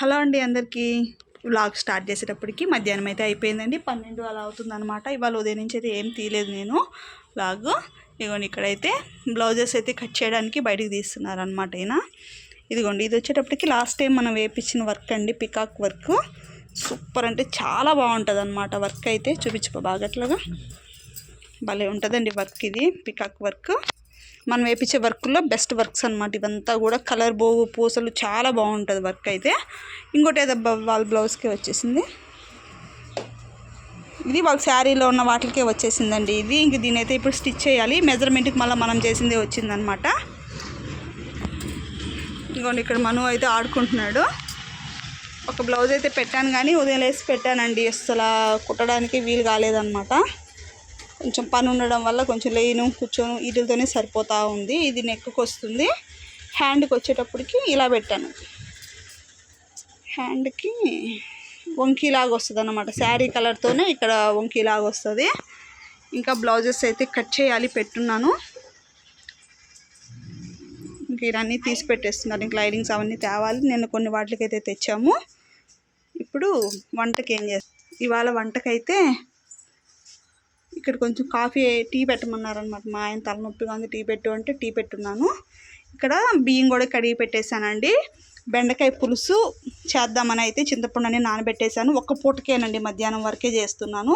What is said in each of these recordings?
Hello అండి అందరికీ. Vlog start చేసేటప్పటికి మధ్యాహ్నం అయితే అయిపోయిందండి. పన్నెండు అలా అవుతుందన్నమాట. ఇవాళ ఉదయం నుంచి అయితే ఏం తీయలేదు నేను వ్లాగ్. ఇదిగోండి ఇక్కడైతే బ్లౌజెస్ అయితే కట్ చేయడానికి బయటికి తీస్తున్నారు అనమాట ఈయన. ఇదిగోండి ఇది వచ్చేటప్పటికి లాస్ట్ టైం మనం వేపించిన వర్క్ అండి పికాక్ వర్క్. సూపర్ అంటే చాలా బాగుంటుంది అనమాట వర్క్ అయితే. చూపించుకో బాగట్లాగా భలే ఉంటుందండి వర్క్ ఇది పికాక్ వర్క్. మనం వేపించే వర్క్లో బెస్ట్ వర్క్స్ అనమాట ఇవంతా కూడా కలర్ బోవు పూసలు చాలా బాగుంటుంది వర్క్ అయితే. ఇంకోటి ఏదో వాళ్ళ బ్లౌజ్కే వచ్చేసింది. ఇది వాళ్ళ శారీలో ఉన్న వాటికే వచ్చేసిందండి ఇది. ఇంక దీని అయితే ఇప్పుడు స్టిచ్ చేయాలి. మెజర్మెంట్కి మళ్ళీ మనం చేసిందే వచ్చిందనమాట ఇంకోండి ఇక్కడ మను అయితే ఆడుకుంటున్నాడు. ఒక బ్లౌజ్ అయితే పెట్టాను కానీ ఉదయం లేసి పెట్టానండి. అసలు కుట్టడానికి వీలు కాలేదన్నమాట. కొంచెం పని ఉండడం వల్ల కొంచెం లేను కూర్చొని వీటితోనే సరిపోతూ ఉంది. ఇది నెక్కి వస్తుంది హ్యాండ్కి వచ్చేటప్పటికి ఇలా పెట్టాను. హ్యాండ్కి వంకీలాగా వస్తుంది అనమాట శారీ కలర్తోనే ఇక్కడ వంకీలాగా వస్తుంది. ఇంకా బ్లౌజెస్ అయితే కట్ చేయాలి పెట్టున్నాను. ఇంక ఇవన్నీ తీసి పెట్టేస్తున్నారు. ఇంక లైటింగ్స్ అవన్నీ తేవాలి. నేను కొన్ని వాటికైతే తెచ్చాము. ఇప్పుడు వంటకి ఏం చేస్తాను ఇవాళ వంటకైతే ఇక్కడ కొంచెం కాఫీ టీ పెట్టమన్నారనమాట మా ఆయన తలనొప్పిగా ఉంది టీ పెట్టు అంటే టీ పెట్టున్నాను. ఇక్కడ బియ్యం కూడా కడిగి పెట్టేశానండి. బెండకాయ పులుసు చేద్దామని అయితే చింతపండు అని నానబెట్టేశాను. ఒక్క పూటకేనండి మధ్యాహ్నం వరకే చేస్తున్నాను.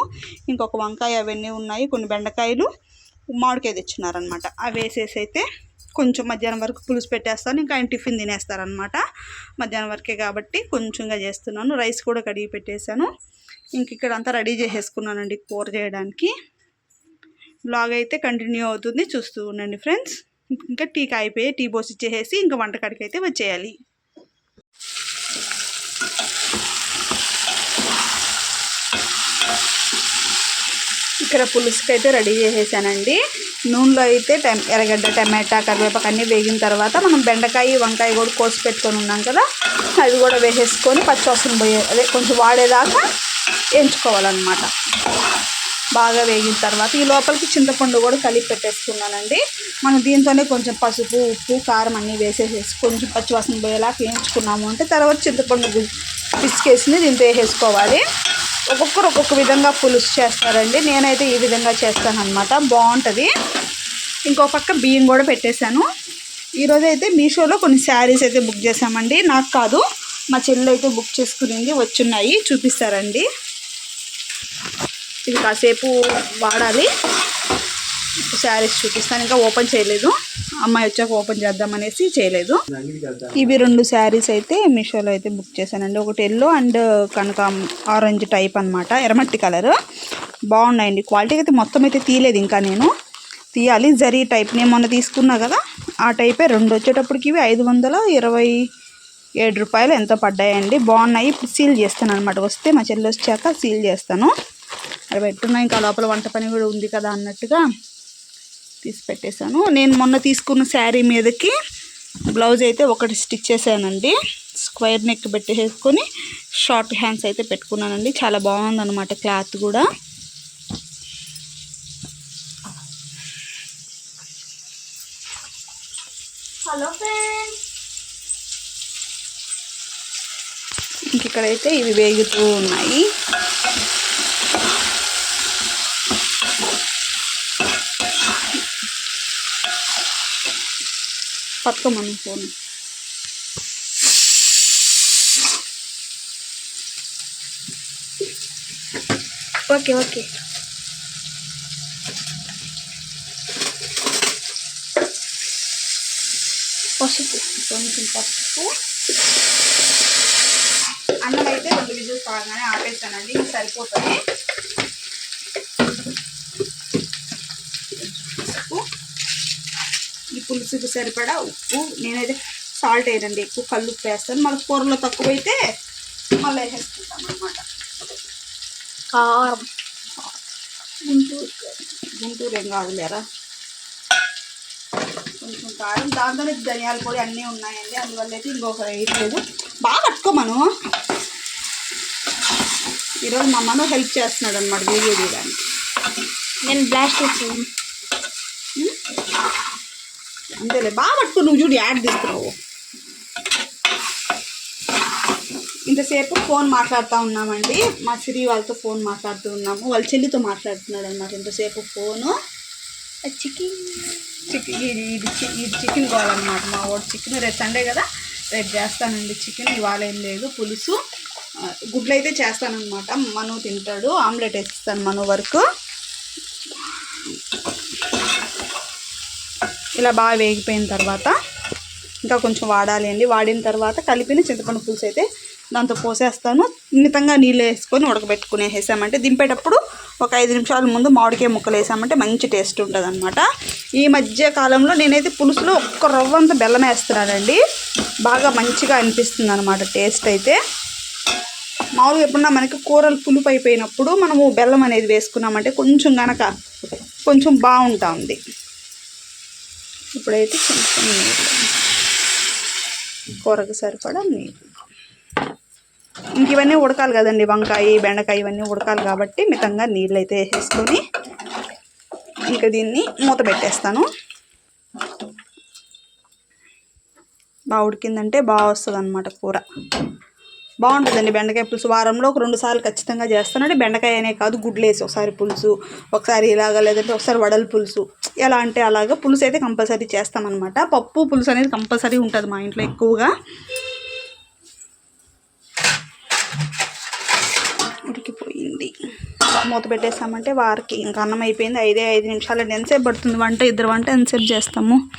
ఇంకొక వంకాయ అవన్నీ ఉన్నాయి కొన్ని బెండకాయలు మామిడికాయ తెచ్చున్నారనమాట అవి వేసేసి అయితే కొంచెం మధ్యాహ్నం వరకు పులుసు పెట్టేస్తాను. ఇంకా ఆయన టిఫిన్ తినేస్తారనమాట మధ్యాహ్నం వరకే కాబట్టి కొంచెంగా చేస్తున్నాను. రైస్ కూడా కడిగి పెట్టేశాను. ఇంక ఇక్కడ అంతా రెడీ చేసేసుకున్నానండి కూర చేయడానికి. బ్లాగ్ అయితే కంటిన్యూ అవుతుంది. చూస్తూ ఉండండి ఫ్రెండ్స్ ఇంకా టీ అయిపోయి టీ పోసి ఇచ్చేసి ఇంకా వంటకాడికి అయితే వచ్చేయాలి. ఇక్కడ పులుసుకి అయితే రెడీ చేసేసానండి. నూనెలో అయితే టెం ఎర్రగడ్డ టమాటా కరివేపాకు అన్నీ వేగిన తర్వాత మనం బెండకాయ వంకాయ కూడా కోసి పెట్టుకొని ఉన్నాం కదా అవి కూడా వేసేసుకొని పచ్చివాసన పోయే అదే కొంచెం వాడేదాకా ఎంచుకోవాలన్నమాట. బాగా వేగిన తర్వాత ఈ లోపలికి చింతపండు కూడా కలిపి పెట్టేసుకున్నానండి. మనం దీంతోనే కొంచెం పసుపు ఉప్పు కారం అన్నీ వేసేసేసి కొంచెం పచ్చివాసన పోయేలా వేయించుకున్నాము అంటే తర్వాత చింతపండు పిసికేసింది దీంతో వేసేసుకోవాలి. ఒక్కొక్కరు ఒక్కొక్క విధంగా పులుసు చేస్తారండి. నేనైతే ఈ విధంగా చేస్తాను బాగుంటుంది. ఇంకో పక్క బియ్యం కూడా పెట్టేశాను. ఈరోజు అయితే మీషోలో కొన్ని శారీస్ అయితే బుక్ చేశామండి. నాకు కాదు మా చెల్లి అయితే బుక్ చేసుకునింది వచ్చున్నాయి చూపిస్తారండి. ఇది కాసేపు వాడాలి. శారీస్ చూపిస్తాను. ఇంకా ఓపెన్ చేయలేదు. అమ్మాయి వచ్చాక ఓపెన్ చేద్దామనేసి చేయలేదు. ఇవి రెండు శారీస్ అయితే మీషోలో అయితే బుక్ చేశానండి. ఒకటి ఎల్లో అండ్ కనుక ఆరెంజ్ టైప్ అన్నమాట. ఎర్రమట్టి కలర్. బాగున్నాయండి. క్వాలిటీ అయితే మొత్తం అయితే తీయలేదు ఇంకా నేను. తీయాలి. జరీ టైప్ నేను మొన్న తీసుకున్నా కదా ఆ టైపే రెండు వచ్చేటప్పటికి ఇవి ఐదు వందల ఇరవై ఏడు రూపాయలు ఎంతో పడ్డాయండి. బాగున్నాయి. ఇప్పుడు సీల్ చేస్తాను అనమాట వస్తే మా చెల్లి వచ్చాక సీల్ చేస్తాను. అవి పెట్టున్నా. ఇంకా లోపల వంట పని కూడా ఉంది కదా అన్నట్టుగా తీసి పెట్టేశాను నేను మొన్న తీసుకున్న శారీ మీదకి బ్లౌజ్ అయితే ఒకటి స్టిచ్ చేశానండి. స్క్వేర్ నెక్ పెట్టేసుకొని షార్ట్ హ్యాండ్స్ అయితే పెట్టుకున్నానండి. చాలా బాగుందన్నమాట క్లాత్ కూడా. Hello friends. ఇంక ఇక్కడైతే ఇవి వేగుతూ ఉన్నాయి. పట్టుకోమని ఫోన్ ఓకే ఓకే పసుపు కొంచెం పసుపు అన్నం అయితే రెండు విజిల్స్ కాగానే ఆపేస్తానండి ఇది సరిపోతుంది పసుపు ఈ పులుసుకు సరిపడా ఉప్పు నేనైతే సాల్ట్ వేయనండి ఎక్కువ కళ్ళు వేస్తాను. మళ్ళీ కూరలో తక్కువ అయితే మళ్ళీ వేసేసుకుంటాం అనమాట కారం. గుంటూరు గుంటూరు ఏం కాదులేరా కొంచెం కారం. దాంతోనే ధనియాల పొడి అన్నీ ఉన్నాయండి. అందువల్ల అయితే ఇంకొక వేయట్లేదు బాగా కట్టుకోమను. ఈరోజు మా అమ్మను హెల్ప్ చేస్తున్నాడు అనమాట వీడియో తీయడానికి. నేను బ్లాస్ట్ వచ్చాను అంతేలే బాగా పట్టుకో నువ్వు చూడు యాడ్ తీస్తున్నావు. ఇంతసేపు ఫోన్ మాట్లాడుతూ ఉన్నామండి. మా సిరి వాళ్ళతో ఫోన్ మాట్లాడుతూ ఉన్నాము. వాళ్ళ చెల్లితో మాట్లాడుతున్నాడు అనమాట ఇంతసేపు ఫోను. చికెన్ చికెన్ ఇది ఇది ఇది చికెన్ కావాలన్నమాట. మా వాడు చికెన్ రేపు సండే కదా రేపు చేస్తానండి చికెన్. ఇవాళ ఏం లేదు పులుసు. గుడ్లు అయితే చేస్తానన్నమాట. మను తింటాడు. ఆమ్లెట్ వేస్తాను మను వరకు. ఇలా బాగా వేగిపోయిన తర్వాత ఇంకా కొంచెం వాడాలి అండి. వాడిన తర్వాత కలిపిన చింతపండు పులుసు అయితే దాంతో పోసేస్తాను. మితంగా నీళ్ళు వేసుకొని ఉడకబెట్టుకునే వేసామంటే దింపేటప్పుడు ఒక ఐదు నిమిషాల ముందు మామిడికాయ ముక్కలు వేసామంటే మంచి టేస్ట్ ఉంటుంది అనమాట ఈ మధ్య కాలంలో నేనైతే పులుసులో ఒక్క రవ్వంత బెల్లం వేస్తున్నానండి. బాగా మంచిగా అనిపిస్తుంది అనమాట టేస్ట్ అయితే. మామూలుగా ఎప్పుడన్నా మనకి కూరలు పులుపు అయిపోయినప్పుడు మనము బెల్లం అనేది వేసుకున్నామంటే కొంచెం కనుక కొంచెం బాగుంటుంది. ఇప్పుడైతే కొంచెం నీళ్ళు. కూరకు సరిపడా నీళ్ళు. ఇంక ఇవన్నీ ఉడకాలి కదండి వంకాయ బెండకాయ ఇవన్నీ ఉడకాలి కాబట్టి మితంగా నీళ్ళు అయితే వేసేసుకొని ఇంకా దీన్ని మూత పెట్టేస్తాను. బాగా ఉడికిందంటే బాగా వస్తుంది అనమాట కూర. బాగుంటుందండి బెండకాయ పులుసు. వారంలో ఒక రెండు సార్లు ఖచ్చితంగా చేస్తానండి. బెండకాయ అనే కాదు గుడ్లు వేసి ఒకసారి పులుసు ఒకసారి ఇలాగ లేదంటే ఒకసారి వడల పులుసు. ఎలా అంటే అలాగా పులుసు అయితే కంపల్సరీ చేస్తామన్నమాట. పప్పు పులుసు అనేది కంపల్సరీ ఉంటుంది మా ఇంట్లో ఎక్కువగా. ఉడికిపోయింది. మూత పెట్టేస్తామంటే వారికి ఇంకా అన్నం అయిపోయింది. ఐదే ఐదు నిమిషాలు ఎంతసేపు పడుతుంది వంట? ఇద్దరు వంట ఎంతసేపు చేస్తాము?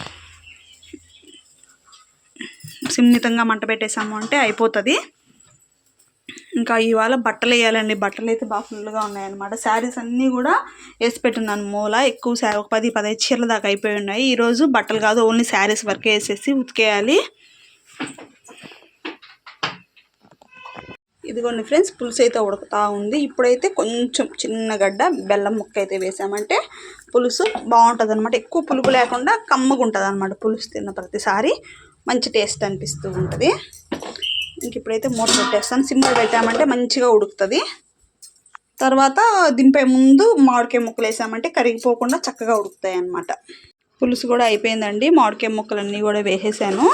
సున్నితంగా మంట పెట్టేసాము అంటే అయిపోతుంది. ఇంకా ఇవాళ బట్టలు వేయాలండి. బట్టలు అయితే బాగా ఫుల్గా ఉన్నాయన్నమాట. శారీస్ అన్నీ కూడా వేసి పెట్టున్నాను. మూల ఎక్కువ శారీ ఒక పది పదహైదు చీరల దాకా అయిపోయి ఉన్నాయి. ఈరోజు బట్టలు కాదు ఓన్లీ శారీస్ వరకే వేసేసి ఉతికేయాలి. ఇదిగోండి ఫ్రెండ్స్ పులుసు అయితే ఉడుకుతూ ఉంది. ఇప్పుడైతే కొంచెం చిన్న గడ్డ బెల్లం ముక్క అయితే వేసామంటే పులుసు బాగుంటుంది అనమాట ఎక్కువ పులుపు లేకుండా కమ్మగా ఉంటుంది అనమాట పులుసు తిన్న ప్రతిసారి. మంచి టేస్ట్ అనిపిస్తూ ఉంటుంది. ఇంక ఇప్పుడైతే మూత పెట్టేస్తాను. సిమ్లో పెట్టామంటే మంచిగా ఉడుకుతుంది. తర్వాత దింపే ముందు మామిడికాయ ముక్కలు వేసామంటే కరిగిపోకుండా చక్కగా ఉడుకుతాయి అన్నమాట. పులుసు కూడా అయిపోయిందండి. మామిడికాయ ముక్కలన్నీ కూడా వేసేసాను.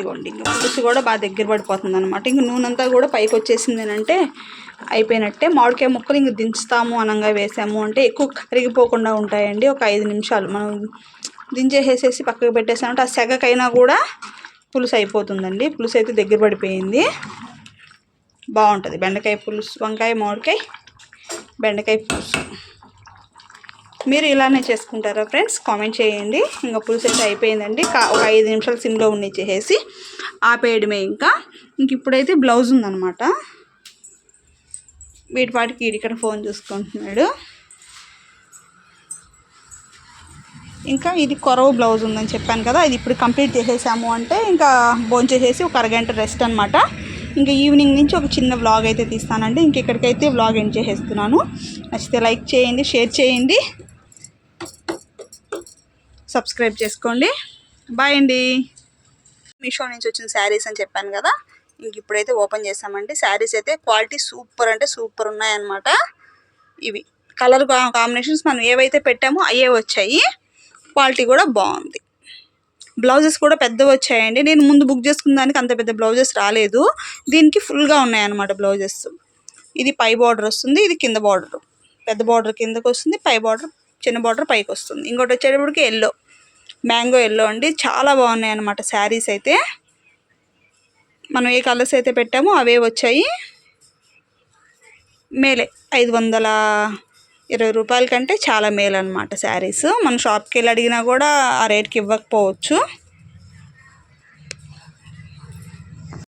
ఇగోండి ఇంకా పులుసు కూడా బాగా దగ్గర పడిపోతుంది అనమాట ఇంక నూనె అంతా కూడా పైకి వచ్చేసింది అంటే అయిపోయినట్టే. మామిడికాయ ముక్కలు ఇంక దించుతాము అనంగా వేసాము అంటే ఎక్కువ కరిగిపోకుండా ఉంటాయండి. ఒక ఐదు నిమిషాలు మనం దించేసేసి పక్కకు పెట్టేసామంటే ఆ సెగకైనా కూడా పులుసు అయిపోతుందండి. పులుసు అయితే దగ్గర పడిపోయింది. బాగుంటుంది. బెండకాయ పులుసు వంకాయ మామిడికాయ బెండకాయ పులుసు. మీరు ఇలానే చేసుకుంటారా ఫ్రెండ్స్? కామెంట్ చేయండి. ఇంకా పులుసు అయితే అయిపోయిందండి. కా ఒక ఐదు నిమిషాలు సిమ్లో ఉండిచ్చేసి ఆపేయడమే ఇంకా. ఇంక ఇప్పుడైతే బ్లౌజ్ ఉందన్నమాట. వీటి పాటికి ఇక్కడ ఫోన్ చూసుకుంటున్నాడు. ఇంకా ఇది కొరవ బ్లౌజ్ ఉందని చెప్పాను కదా ఇది ఇప్పుడు కంప్లీట్ చేసేసాము అంటే ఇంకా భోంచేసేసి ఒక అరగంట రెస్ట్ అనమాట ఇంకా ఈవినింగ్ నుంచి ఒక చిన్న వ్లాగ్ అయితే తీస్తానండి. ఇంక ఇక్కడికైతే వ్లాగ్ ఎండ్ చేసేస్తున్నాను. నచ్చితే లైక్ చేయండి షేర్ చేయండి. సబ్స్క్రైబ్ చేసుకోండి. బాయ్ అండి. మీషో నుంచి వచ్చిన శారీస్ అని చెప్పాను కదా ఇంక ఇప్పుడైతే ఓపెన్ చేసామండి శారీస్ అయితే క్వాలిటీ సూపర్ అంటే సూపర్ ఉన్నాయన్నమాట. ఇవి. కలర్ కాంబినేషన్స్ మనం ఏవైతే పెట్టామో అవే వచ్చాయి. క్వాలిటీ కూడా బాగుంది. బ్లౌజెస్ కూడా పెద్దవి వచ్చాయండి. నేను ముందు బుక్ చేసుకున్న దానికి అంత పెద్ద బ్లౌజెస్ రాలేదు. దీనికి ఫుల్గా ఉన్నాయన్నమాట బ్లౌజెస్. ఇది పై బార్డర్ వస్తుంది ఇది కింద బార్డర్. పెద్ద బార్డర్ కిందకు వస్తుంది పై బార్డర్ చిన్న బార్డర్ పైకి వస్తుంది. ఇంకోటి వచ్చేటప్పటికి ఎల్లో మ్యాంగో ఎల్లో అండి. చాలా బాగున్నాయి అన్నమాట శారీస్ అయితే. మనం ఏ కలర్స్ అయితే పెట్టామో అవే వచ్చాయి. మేలే ఐదు వందల ఇరవై రూపాయల కంటే చాలా మేలు అనమాట శారీస్. మన షాప్కి వెళ్ళి అడిగినా కూడా ఆ రేట్కి ఇవ్వకపోవచ్చు.